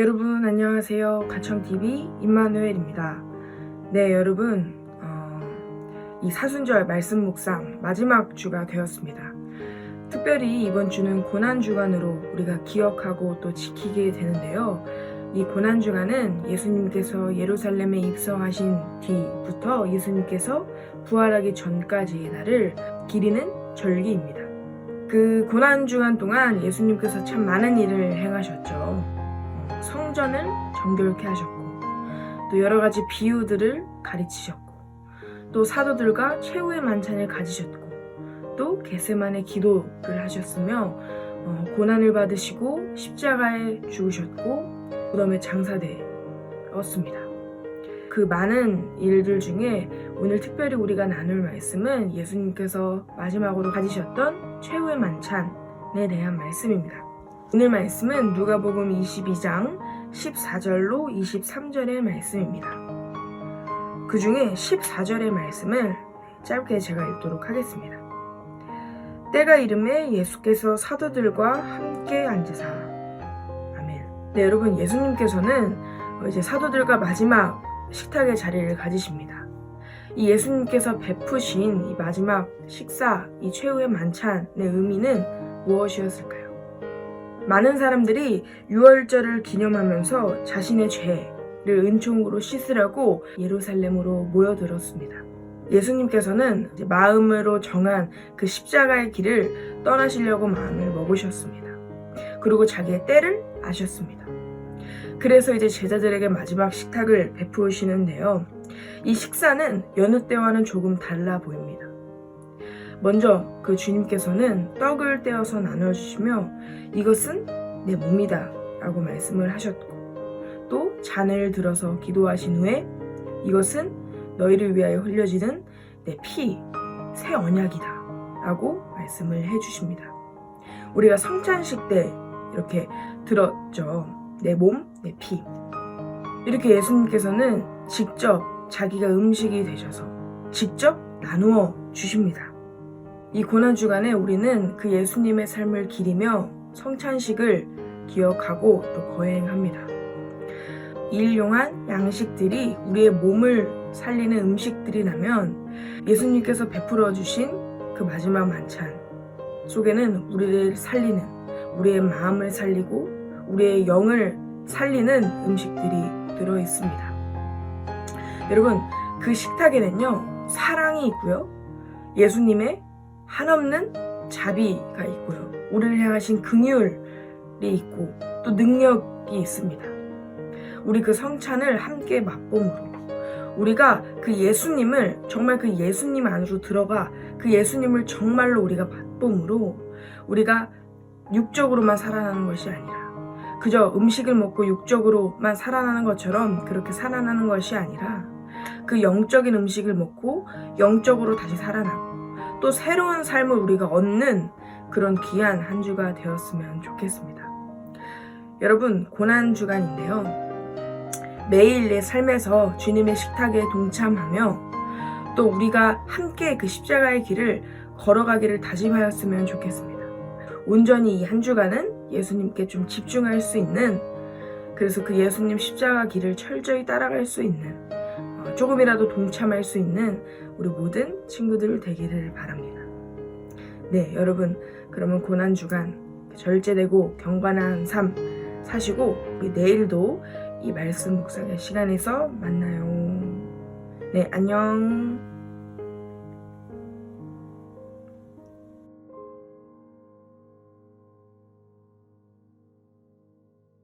여러분 안녕하세요. 가청TV 임마누엘입니다. 네 여러분 어, 이 사순절 말씀 묵상 마지막 주가 되었습니다. 특별히 이번 주는 고난 주간으로 우리가 기억하고 또 지키게 되는데요. 이 고난 주간은 예수님께서 예루살렘에 입성하신 뒤부터 예수님께서 부활하기 전까지의 날을 기리는 절기입니다. 그 고난 주간 동안 예수님께서 참 많은 일을 행하셨죠. 어, 성전을 정결케 하셨고, 또 여러 가지 비유들을 가르치셨고, 또 사도들과 최후의 만찬을 가지셨고, 또 겟세만의 기도를 하셨으며, 어, 고난을 받으시고 십자가에 죽으셨고, 무덤에 장사되었습니다. 그 많은 일들 중에 오늘 특별히 우리가 나눌 말씀은 예수님께서 마지막으로 가지셨던 최후의 만찬에 대한 말씀입니다. 오늘 말씀은 누가복음 22장 14절로 23절의 말씀입니다. 그 중에 14절의 말씀을 짧게 제가 읽도록 하겠습니다. 때가 이름에 예수께서 사도들과 함께 앉으사 아멘. 네, 여러분 예수님께서는 이제 사도들과 마지막 식탁의 자리를 가지십니다. 이 예수님께서 베푸신 이 마지막 식사, 이 최후의 만찬의 의미는 무엇이었을까요? 많은 사람들이 유월절을 기념하면서 자신의 죄를 은총으로 씻으려고 예루살렘으로 모여들었습니다. 예수님께서는 마음으로 정한 그 십자가의 길을 떠나시려고 마음을 먹으셨습니다. 그리고 자기의 때를 아셨습니다. 그래서 이제 제자들에게 마지막 식탁을 베푸시는데요. 이 식사는 여느 때와는 조금 달라 보입니다. 먼저 그 주님께서는 떡을 떼어서 나눠주시며 이것은 내 몸이다 라고 말씀을 하셨고 또 잔을 들어서 기도하신 후에 이것은 너희를 위하여 흘려지는 내 피, 새 언약이다 라고 말씀을 해주십니다. 우리가 성찬식 때 이렇게 들었죠. 내 몸, 내 피. 이렇게 예수님께서는 직접 자기가 음식이 되셔서 직접 나누어 주십니다. 이 고난주간에 우리는 그 예수님의 삶을 기리며 성찬식을 기억하고 또 거행합니다. 일용한 양식들이 우리의 몸을 살리는 음식들이라면 예수님께서 베풀어 주신 그 마지막 만찬 속에는 우리를 살리는 우리의 마음을 살리고 우리의 영을 살리는 음식들이 들어 있습니다. 여러분, 그 식탁에는요, 사랑이 있고요, 예수님의 한없는 자비가 있고요, 우리를 향하신 긍휼이 있고, 또 능력이 있습니다. 우리 그 성찬을 함께 맛봄으로, 우리가 그 예수님을, 정말 그 예수님 안으로 들어가 그 예수님을 정말로 우리가 맛봄으로, 우리가 육적으로만 살아나는 것이 아니라, 그저 음식을 먹고 육적으로만 살아나는 것처럼 그렇게 살아나는 것이 아니라 그 영적인 음식을 먹고 영적으로 다시 살아나고 또 새로운 삶을 우리가 얻는 그런 귀한 한 주가 되었으면 좋겠습니다. 여러분, 고난 주간인데요. 매일 내 삶에서 주님의 식탁에 동참하며 또 우리가 함께 그 십자가의 길을 걸어가기를 다짐하였으면 좋겠습니다. 온전히 이 한 주간은 예수님께 좀 집중할 수 있는 그래서 그 예수님 십자가 길을 철저히 따라갈 수 있는 어, 조금이라도 동참할 수 있는 우리 모든 친구들 되기를 바랍니다. 네, 여러분 그러면 고난 주간 절제되고 경건한 삶 사시고 우리 내일도 이 말씀 묵상의 시간에서 만나요. 네, 안녕.